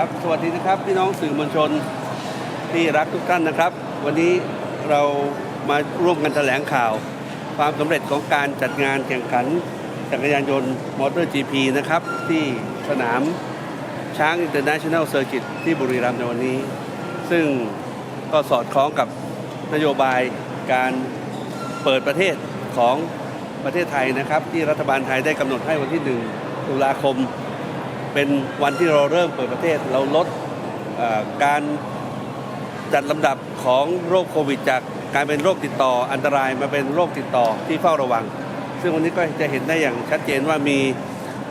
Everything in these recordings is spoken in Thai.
ครับสวัสดีนะครับพี่น้องสื่อมวลชนที่รักทุกท่านนะครับ วันนี้เรามาร่วมกันแถลงข่าว ความสำเร็จของการจัดงานแข่งขันจักรยานยนต์มอเตอร์จีพีนะครับ ที่สนามช้างอินเตอร์เนชั่นแนลเซอร์กิตที่บุรีรัมย์ในวันนี้ ซึ่งก็สอดคล้องกับนโยบายการเปิดประเทศของประเทศไทยนะครับ ที่รัฐบาลไทยได้กำหนดให้วันที่ 1 ตุลาคม เป็นวันที่เราเริ่มเปิดประเทศ เราลดการจัดลำดับของโรคโควิด จากการเป็นโรคติดต่ออันตรายมาเป็นโรคติดต่อที่เฝ้าระวัง ซึ่งวันนี้ก็จะเห็นได้อย่างชัดเจนว่ามี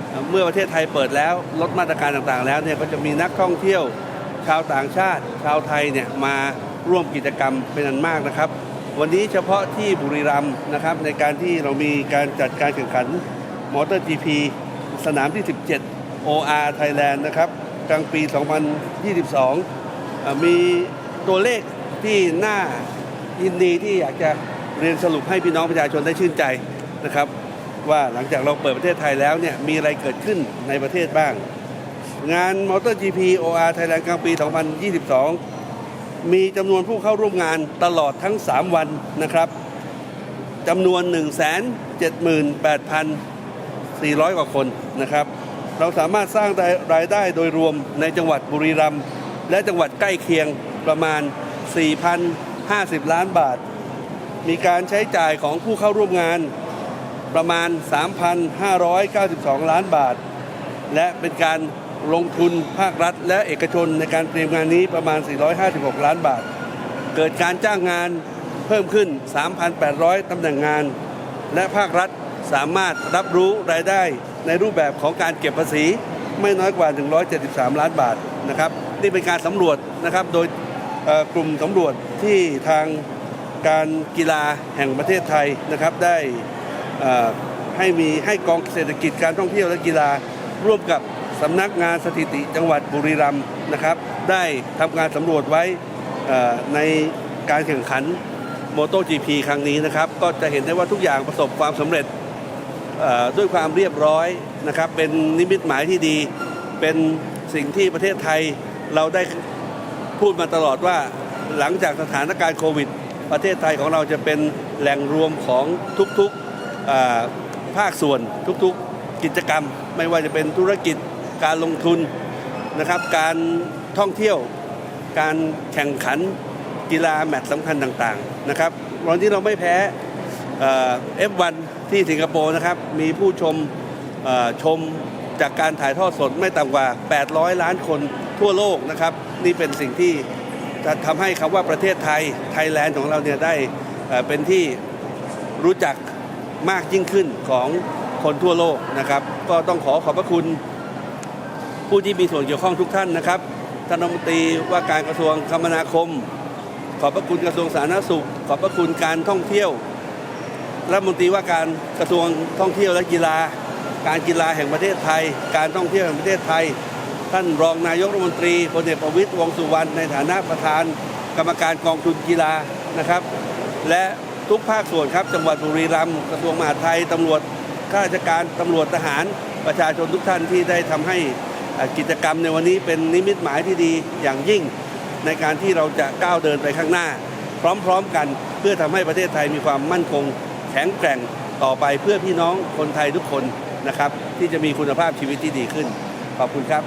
เอ่อเมื่อประเทศไทยเปิดแล้วลดมาตรการต่างๆ แล้วเนี่ยก็จะมีนักท่องเที่ยวชาวต่างชาติ ชาวไทยเนี่ยมาร่วมกิจกรรมเป็นอันมากนะครับ วันนี้เฉพาะที่บุรีรัมย์นะครับในการที่เรามีการจัดการแข่งขันมอเตอร์จีพีสนามที่ 17 OR Thailand นะครับ กลางปี 2022 มีตัวเลขที่น่ายินดีที่อยากจะเรียนสรุปให้พี่น้องประชาชนได้ชื่นใจนะครับ ว่าหลังจากเราเปิดประเทศไทยแล้วเนี่ยมีอะไรเกิดขึ้นในประเทศบ้าง งานมอเตอร์ GP OR Thailand กลางปี 2022 มีจำนวนผู้เข้าร่วมงานตลอดทั้ง 3 วันนะครับจำนวน 178,400 กว่าคนนะครับ เราสามารถสร้างรายได้โดยรวมในจังหวัดบุรีรัมย์และจังหวัดใกล้เคียงประมาณ 4,050 ล้านบาท มีการใช้จ่ายของผู้เข้าร่วมงานประมาณ 3,592 ล้านบาท และเป็นการลงทุนภาครัฐ และเอกชนในการเตรียมงานนี้ประมาณ 456 ล้านบาท เกิดการจ้างงานเพิ่มขึ้น 3,800 ตำแหน่งงาน และภาครัฐ สามารถรับรู้รายได้ในรูปแบบของการเก็บภาษี ไม่น้อยกว่า 173 ล้านบาทนะครับนี่เป็นการสำรวจนะครับโดยกลุ่มสำรวจที่ทางการกีฬาแห่งประเทศไทยนะครับได้ให้มีให้กองเศรษฐกิจการท่องเที่ยวและกีฬาร่วมกับสำนักงานสถิติจังหวัดบุรีรัมย์นะครับ ได้ทำการสำรวจไว้ในการแข่งขันโมโต GP ครั้งนี้นะครับ ก็จะเห็นได้ว่าทุกอย่างประสบความสำเร็จ ด้วยความเรียบร้อยนะครับ เป็นนิมิตหมายที่ดี เป็นสิ่งที่ประเทศไทยเราได้พูดมาตลอดว่าหลังจากสถานการณ์โควิด ประเทศไทยของเราจะเป็นแหล่งรวมของทุกๆภาคส่วนทุกๆกิจกรรม ไม่ว่าจะเป็นธุรกิจการลงทุนนะครับ การท่องเที่ยว การแข่งขันกีฬาแมตช์สำคัญต่างๆนะครับวันที่เราไม่แพ้ เอ่อ F1 ที่สิงคโปร์นะครับ มีผู้ชมชมจากการถ่ายทอดสดไม่ต่ำกว่า 800 ล้านคนทั่วโลกนะครับ นี่เป็นสิ่งที่จะทำให้คำว่าประเทศไทยไทยแลนด์ของเราเนี่ยได้เป็นที่รู้จักมากยิ่งขึ้นของคนทั่วโลกนะครับ ก็ต้องขอขอบพระคุณผู้ที่มีส่วนเกี่ยวข้องทุกท่านนะครับท่านรัฐมนตรีว่าการกระทรวงคมนาคม ขอบพระคุณกระทรวงสาธารณสุข ขอบพระคุณการท่องเที่ยว รัฐมนตรีว่าการกระทรวงท่องเที่ยวและกีฬา การกีฬาแห่งประเทศไทย การท่องเที่ยวแห่งประเทศไทย ท่านรองนายกรัฐมนตรีพลเอกประวิตรวงสุวรรณในฐานะประธาน กรรมการกองทุนกีฬานะครับ และทุกภาคส่วนครับจังหวัดบุรีรัมย์กระทรวงมหาดไทยตำรวจข้าราชการตำรวจทหารประชาชนทุกท่านที่ได้ทำให้กิจกรรมในวันนี้เป็นนิมิตหมายที่ดีอย่างยิ่ง ในการที่เราจะก้าวเดินไปข้างหน้า พร้อมๆกันเพื่อทำให้ประเทศไทยมีความมั่นคง แข็งแกร่งต่อไปเพื่อพี่น้องคนไทยทุกคนนะครับ ที่จะมีคุณภาพชีวิตที่ดีขึ้น ขอบคุณครับ